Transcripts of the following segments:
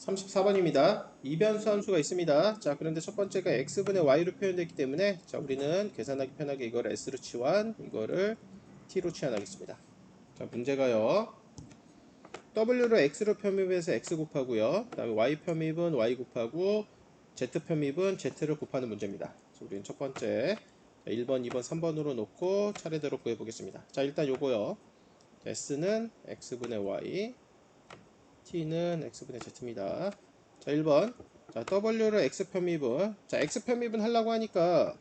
34번입니다. 이변수 함수가 있습니다. 자, 그런데 첫 번째가 x분의 y로 표현되기 때문에 자, 우리는 계산하기 편하게 이걸 s로 치환, 이거를 t로 치환하겠습니다. 자, 문제가요. w로 x로 편입해서 x 곱하고요. 그다음에 y 편입은 y 곱하고 z 편입은 z를 곱하는 문제입니다. 그래서 우리는 첫 번째 자, 1번, 2번, 3번으로 놓고 차례대로 구해 보겠습니다. 자, 일단 요거요. s는 x분의 y t는 x분의 z입니다. 자, 1번. 자, w를 x 편미분. 자, x 편미분 하려고 하니까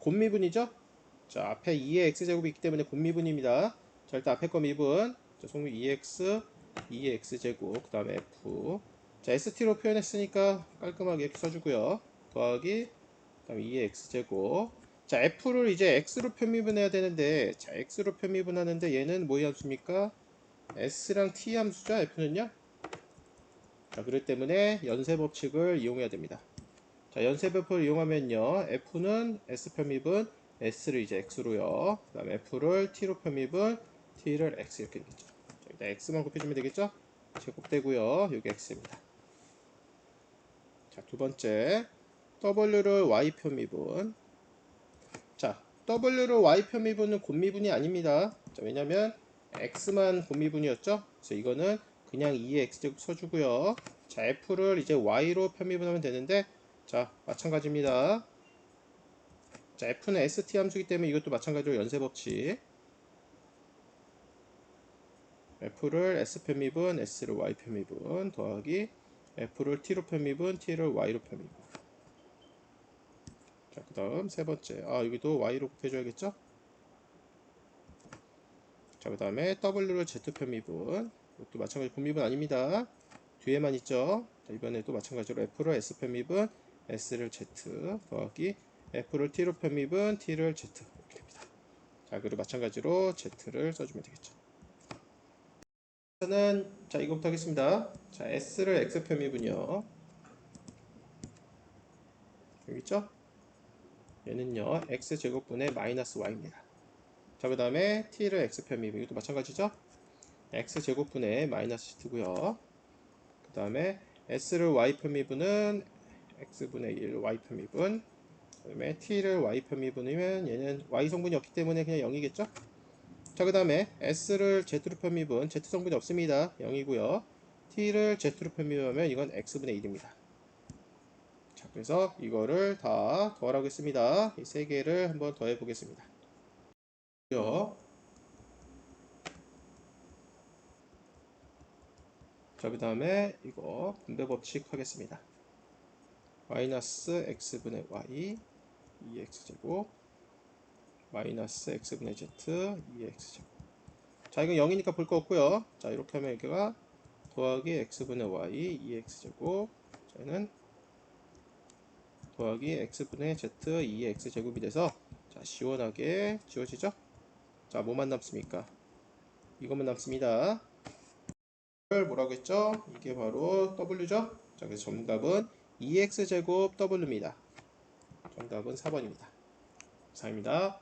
곱미분이죠? 자, 앞에 2의 x제곱이 있기 때문에 곱미분입니다. 자, 일단 앞에 거 미분. 자, 속미 2x, 2의 x제곱, 그 다음에 f. 자, st로 표현했으니까 깔끔하게 이렇게 써주고요. 더하기, 그 다음에 2의 x제곱. 자, f를 이제 x로 편미분해야 되는데, 자, x로 편미분하는데 얘는 뭐의 함수입니까? s랑 t 함수죠, f는요? 자, 그렇기 때문에 연쇄 법칙을 이용해야 됩니다. 자, 연쇄 법칙을 이용하면요. F는 S 편미분, S를 이제 X로요. 그 다음에 F를 T로 편미분, T를 X 이렇게 되겠죠. 자, 일단 X만 곱해주면 되겠죠? 제곱되고요. 여기 X입니다. 자, 두 번째. W를 Y 편미분. 자, W를 Y 편미분은 곱미분이 아닙니다. 자, 왜냐면 X만 곱미분이었죠? 그래서 이거는 그냥 2의 x제곱 써주고요. 자, f를 이제 y로 편미분하면 되는데 자, 마찬가지입니다. 자, f는 st 함수이기 때문에 이것도 마찬가지로 연쇄 법칙. f를 s 편미분, s를 y 편미분 더하기 f를 t로 편미분, t를 y로 편미분. 자, 그 다음 세 번째. 아, 여기도 y로 곱해 줘야겠죠? 자, 그 다음에 w를 z 편미분. 이것도 마찬가지 분미분 아닙니다. 뒤에만 있죠. 자, 이번에도 마찬가지로 F를 S 편미분, S를 Z 더하기 F를 T로 편미분, T를 Z 이렇게 됩니다. 자, 그리고 마찬가지로 Z를 써주면 되겠죠. 저는 자 이거부터 하겠습니다. 자, S를 X 편미분이요. 여기 있죠? 얘는요, X 제곱분의 마이너스 Y입니다. 자, 그 다음에 T를 X 편미분, 이것도 마찬가지죠? X 제곱분의 마이너스 t고요. 그 다음에 s를 y 편미분은 x분의 1 y 편미분 그 다음에 t를 y 편미분이면 얘는 y 성분이 없기 때문에 그냥 0이겠죠? 자, 그 다음에 s를 z로 편미분 z 성분이 없습니다. 0이고요. t를 z로 편미분하면 이건 x분의 1입니다. 자, 그래서 이거를 다 더하라고 했습니다. 이 세 개를 한번 더해 보겠습니다. 자, 그 다음에 이거 분배 법칙 하겠습니다. 마이너스 x분의 y 2x제곱 마이너스 x분의 z 2x제곱 자, 이건 0이니까 볼 거 없고요. 자, 이렇게 하면 여기가 더하기 x분의 y 2x제곱 자, 얘는 더하기 x분의 z 2x제곱이 돼서 자, 시원하게 지워지죠? 자, 뭐만 남습니까? 이것만 남습니다. 를 뭐라고 했죠? 이게 바로 W죠? 자, 그래서 정답은 2x제곱 W입니다. 정답은 4번입니다. 이상입니다.